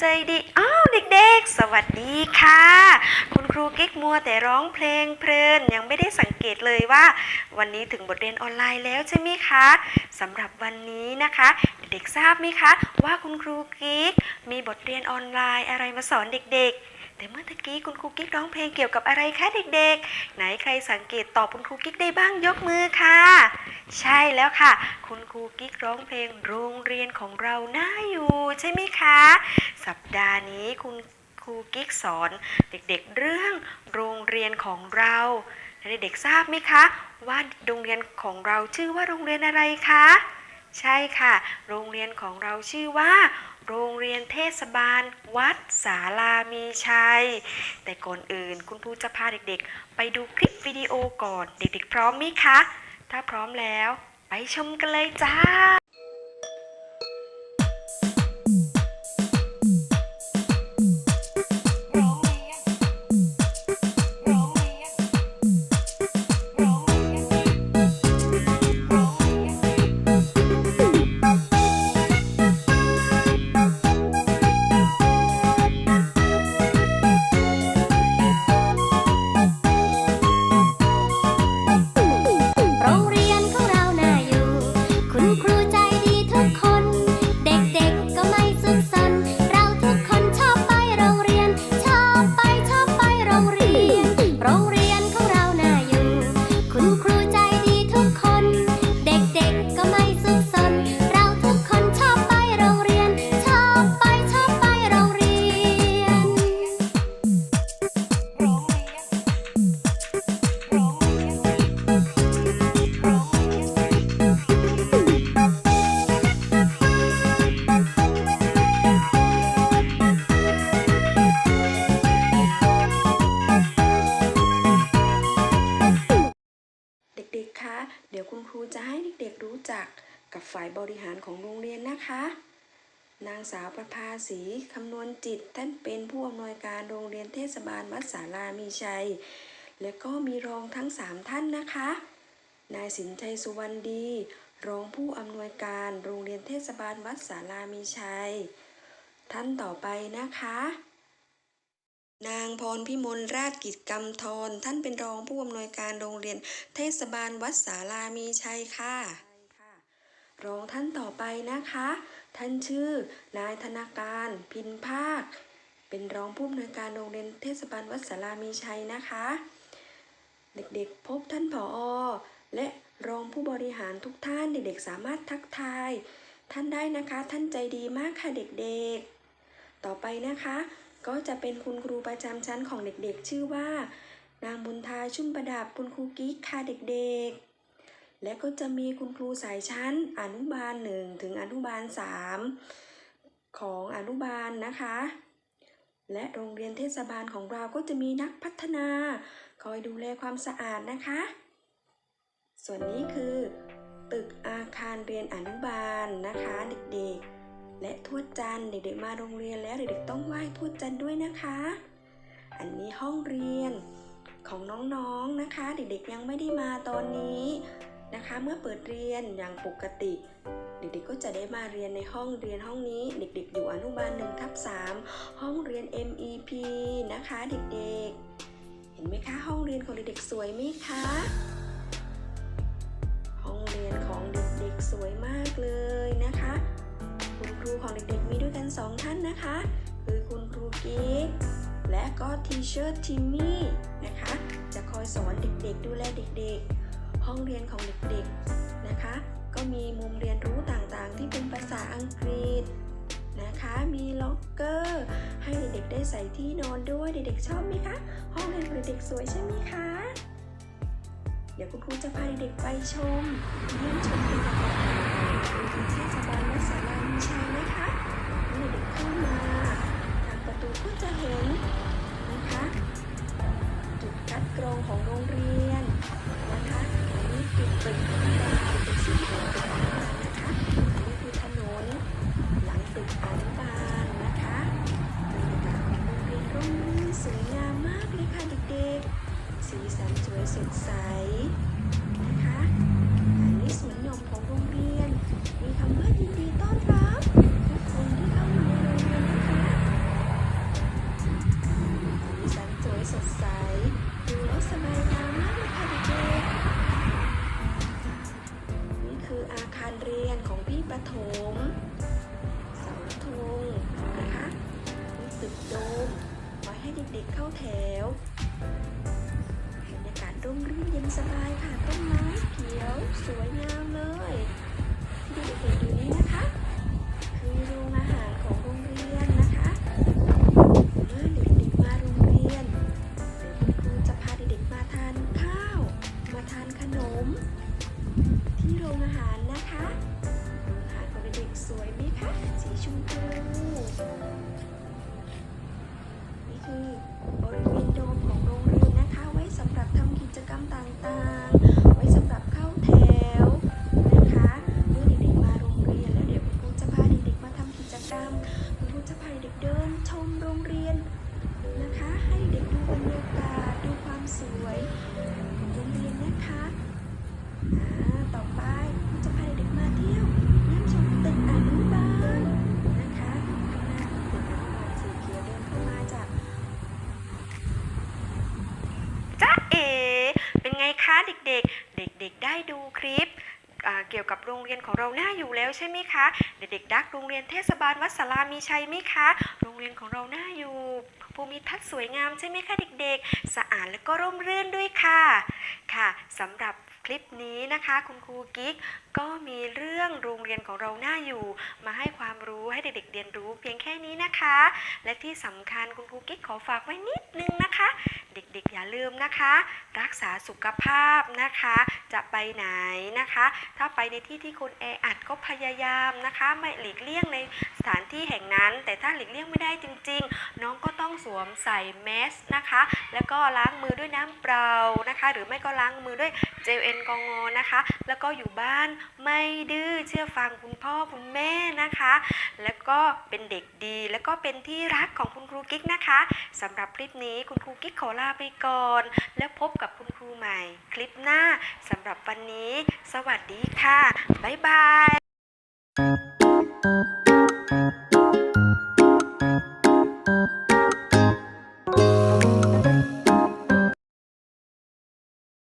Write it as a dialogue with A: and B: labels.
A: ใจดี อ้าวเด็กๆ สวัสดีค่ะ คุณครูกิ๊กมัวแต่ร้องเพลงเพลินยังไม่ได้สังเกตเลยว่า วันนี้ถึงบทเรียนออนไลน์แล้วใช่ไหมคะสำหรับวันนี้นะคะ เด็กๆทราบไหมคะ ว่าคุณครูกิ๊กมีบทเรียนออนไลน์อะไรมาสอนเด็กๆ แต่เมื่อตะกี้คุณครูกิ๊กร้องเพลงเกี่ยวกับอะไรคะเด็กๆ ไหนใครสังเกตตอบคุณครูกิ๊กได้บ้างยกมือค่ะ ใช่แล้วค่ะ คุณครูกิ๊กร้องเพลงโรงเรียนของเราน่าอยู่ใช่ไหมคะ สัปดาห์นี้คุณครูกิ๊กสอนเด็กๆเรื่องโรงเรียนของเราเด็กๆทราบไหมคะ ว่าโรงเรียนของเราชื่อว่าโรงเรียนอะไรคะ ใช่ค่ะ โรงเรียนของเราชื่อว่า โรงเรียนเทศบาล วัดสาลามีชัย แต่ก่อนอื่นคุณครูจะพาเด็กๆ ไปดูคลิปวิดีโอก่อน เด็กๆ พร้อมไหมคะ ถ้าพร้อมแล้ว ไปชมกันเลยจ้า
B: กับ
A: ฝ่ายบริหารของโรงเรียนนะคะ นางสาวประภาสีคำนวณจิตท่านเป็นผู้อำนวยการโรงเรียนเทศบาลวัดสารามีชัย และก็มีรองทั้งสามท่านนะคะ นายสินชัยสุวรรณดี รองผู้อำนวยการโรงเรียนเทศบาลวัดสารามีชัย ท่านต่อไปนะคะนางพรพิมลราชกิจกรรมทรท่านเป็นรองผู้อำนวยการโรงเรียนเทศบาลวัดสารามีชัยค่ะ รองท่านต่อไปนะคะ ท่านชื่อ นายธนาการพินภาค เป็นรองผู้อำนวยการโรงเรียนเทศบาลวัดสารามีชัยนะคะ เด็กๆพบท่านผอและรองผู้บริหารทุกท่านเด็กๆสามารถทักทาย ท่านได้นะคะ ท่านใจดีมากค่ะเด็กๆ ต่อไปนะคะ ก็จะเป็นคุณครูประจำชั้นของเด็กๆ ชื่อว่า นางบุญทาชุ่มประดับคุณครูกิ๊กค่ะเด็กๆ และก็จะมีคุณครูสายชั้นอนุบาลหนึ่งถึงอนุบาลสามของอนุบาลนะคะ และโรงเรียนเทศบาลของเราก็จะมีนักพัฒนา คอยดูแลความสะอาดนะคะ ส่วนนี้คือ ตึกอาคารเรียนอนุบาลนะคะเด็กๆและทวดจันเด็กๆมาโรงเรียนแล้วเด็กๆต้องไหว้ทวดจันด้วยนะคะ อันนี้ห้องเรียนของน้องๆนะคะ เด็กๆยังไม่ได้มาตอนนี้ นะคะ เมื่อเปิดเรียนอย่างปกติ เด็กๆก็จะได้มาเรียนในห้องเรียนห้องนี้ เด็กๆ อยู่อนุบาล1ทับ3ห้องเรียน MEP นะคะเด็กๆ เห็นไหมคะห้องเรียนของเด็กๆสวยไหมคะ ห้องเรียนของเด็กๆสวยมากเลยนะคะ คุณครูของเด็กๆมีด้วยกันสองท่านนะคะ คือคุณครูกิ๊กและก็ทีเชอร์ทิมมี่นะคะ จะคอยสอนเด็กๆดูแลเด็กๆ ห้องเรียนของเด็กๆนะคะ ก็มีมุมเรียนรู้ต่างๆ ที่เป็นภาษาอังกฤษนะคะ มีล็อกเกอร์ให้เด็กๆได้ใส่ที่นอนด้วย เด็กๆชอบไหมคะ ห้องเรียนของเด็กสวยใช่ไหมคะ เดี๋ยวคุณครูจะพาเด็กๆไปชมเยี่ยมชมกันต่อที่เทศบาลวัดสารามีชัย ถวบรรยากาศร่มรื่นเย็นสบายค่ะ
C: ต้นไม้เขียว สวยงามเลย บรรยากาศดูความสวยของโรงเรียนนะคะอ่าต่อไปครูจะพาเด็กมาเที่ยวเยี่ยมชมตึกอนุบาลนะคะข้างหน้าตึกอนุบาลสีเขียวเดินเข้ามาจาก
A: จ้าเอเป็นไงคะเด็กๆ เด็กๆได้ดูคลิป เกี่ยวกับโรงเรียนของเราหน้าอยู่แล้วใช่ไหมคะ เด็กๆดักโรงเรียนเทศบาลวัดสารามีชัยไหมคะ โรงเรียนของเราหน้าอยู่ภูมิทัศน์สวยงามใช่ไหมคะเด็กๆ สะอาดและก็ร่มรื่นด้วยค่ะค่ะสำหรับคลิปนี้นะคะ คุณครูกิ๊กก็มีเรื่องโรงเรียนของเราหน้าอยู่ มาให้ความรู้ให้เด็กๆเรียนรู้เพียงแค่นี้นะคะ และที่สำคัญคุณครูกิ๊กขอฝากไว้นิดนึงนะคะ ด็กๆ อย่าลืมนะคะ รักษาสุขภาพนะคะ จะไปไหนนะคะ ถ้าไปในที่ที่คนแออัดก็พยายามนะคะ ไม่หลีกเลี่ยงในสถานที่แห่งนั้น แต่ถ้าหลีกเลี่ยงไม่ได้จริง ๆ น้องก็ต้องสวมใส่แมสนะคะ แล้วก็ล้างมือด้วยน้ำเปล่านะคะ หรือไม่ก็ล้างมือด้วย จลแอลกองอนะคะ แล้วก็อยู่บ้านไม่ดื้อเชื่อฟังคุณพ่อคุณแม่นะคะ แล้วก็เป็นเด็กดี แล้วก็เป็นที่รักของคุณครูกิ๊กนะคะสำหรับคลิปนี้คุณครูกิ๊กขอลาไปก่อน แล้วพบกับคุณครูใหม่ คลิปหน้าสำหรับวันนี้ สวัสดีค่ะบ๊ายบาย